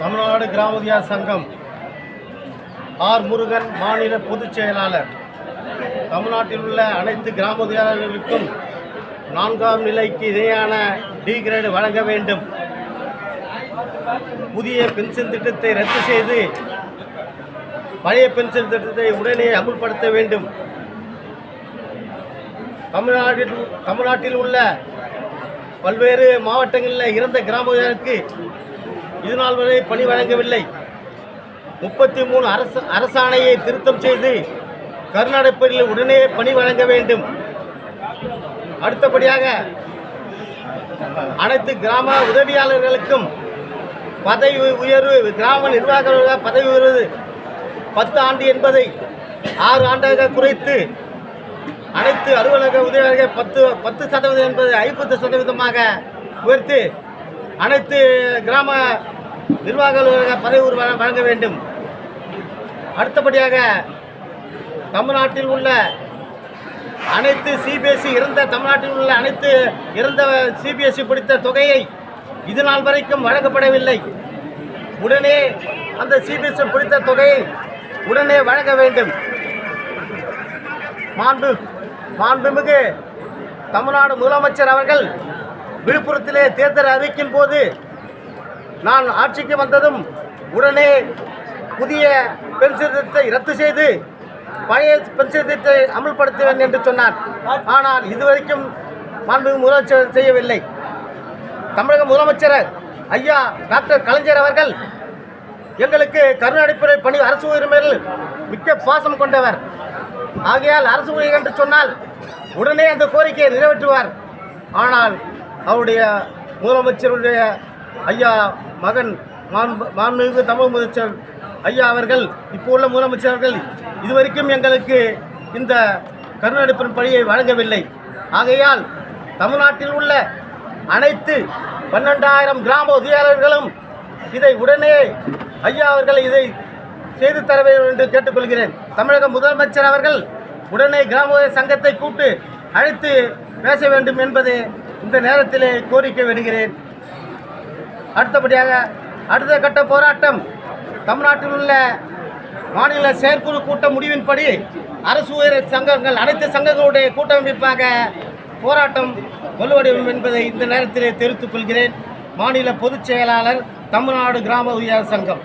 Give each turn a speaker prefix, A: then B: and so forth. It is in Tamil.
A: தமிழ்நாடு கிராமதியா சங்கம் ஆர் முருகன் மாநில பொதுச் செயலாளர். தமிழ்நாட்டில் உள்ள அனைத்து கிராமதியாளர்களுக்கும் நான்காம் நிலைக்கு இணையான டி கிரேடு வழங்க வேண்டும். புதிய பென்ஷன் திட்டத்தை ரத்து செய்து பழைய பென்ஷன் திட்டத்தை உடனே அமுல்படுத்த வேண்டும். தமிழ்நாட்டில் தமிழ்நாட்டில் உள்ள பல்வேறு மாவட்டங்களில் இறந்த கிராமங்களுக்கு இது நாள் வரை பணி வழங்கவில்லை. முப்பத்தி மூணு அரசு அரசாணையை திருத்தம் செய்து கர்நாடகத்தில் உடனே பணி வழங்க வேண்டும். அடுத்தபடியாக அனைத்து கிராம உதவியாளர்களுக்கும் பதவி உயர்வு கிராம நிர்வாக பதவி உயர்வு பத்து ஆண்டு என்பதை ஆறு ஆண்டாக குறைத்து அனைத்து அலுவலக உதவியாளர்கள் பத்து பத்து சதவீதம் என்பதை ஐம்பது சதவீதமாக உயர்த்தி அனைத்து கிராம நிர்வாக அலுவலக பதவி உயர்வு வழங்க வேண்டும். அடுத்தபடியாக தமிழ்நாட்டில் உள்ள அனைத்து சிபிஎஸ்சி இறந்த தமிழ்நாட்டில் உள்ள அனைத்து இறந்த சிபிஎஸ்சி பிடித்த தொகையை இது நாள் வரைக்கும் வழங்கப்படவில்லை. உடனே அந்த சிபிஎஸ்சி பிடித்த தொகையை உடனே வழங்க வேண்டும். மாண்பு மாண்புமிகு தமிழ்நாடு முதலமைச்சர் அவர்கள் விழுப்புரத்திலே தேர்தல் அறிவிக்கும் போது நான் ஆட்சிக்கு வந்ததும் உடனே புதிய பென்சில் திட்டத்தை ரத்து செய்து பழைய பென்சில் திட்டத்தை அமல்படுத்துவேன் என்று சொன்னார். ஆனால் இதுவரைக்கும் மாண்புமிகு முதலமைச்சர் செய்யவில்லை. தமிழக முதலமைச்சர் ஐயா டாக்டர் கலைஞர் அவர்கள் எங்களுக்கு கருணாடிப்படை பணி அரசு உரிமையில் மிக்க பாசம் கொண்டவர். ஆகையால் அரசு ஊழியர் என்று சொன்னால் உடனே அந்த கோரிக்கையை நிறைவேற்றுவார். ஆனால் அவருடைய முதலமைச்சருடைய ஐயா மகன் மாண்புமிகு தமிழ் முதலமைச்சர் ஐயா அவர்கள் இப்போ உள்ள முதலமைச்சர்கள் இதுவரைக்கும் எங்களுக்கு இந்த கருணடிப்பின் பணியை வழங்கவில்லை. ஆகையால் தமிழ்நாட்டில் உள்ள அனைத்து பன்னெண்டாயிரம் கிராம உதவியாளர்களும் இதை உடனே ஐயா அவர்கள் இதை செய்து தர வேண்டும் என்று கேட்டுக்கொள்கிறேன். தமிழக முதலமைச்சர் அவர்கள் உடனே கிராம சங்கத்தை கூட்டு அழைத்து பேச வேண்டும் என்பது இந்த நேரத்திலே கோரிக்கை விடுகிறேன். அடுத்தபடியாக அடுத்த கட்ட போராட்டம் தமிழ்நாட்டில் உள்ள மாநில செயற்குழு கூட்ட முடிவின்படி அரசு உயர் சங்கங்கள் அனைத்து சங்கங்களுடைய கூட்டமைப்பாக போராட்டம் வலுவடையும் என்பதை இந்த நேரத்தில் தெரிவித்துக் கொள்கிறேன். மாநில பொதுச் செயலாளர் தமிழ்நாடு கிராம உயர் சங்கம்.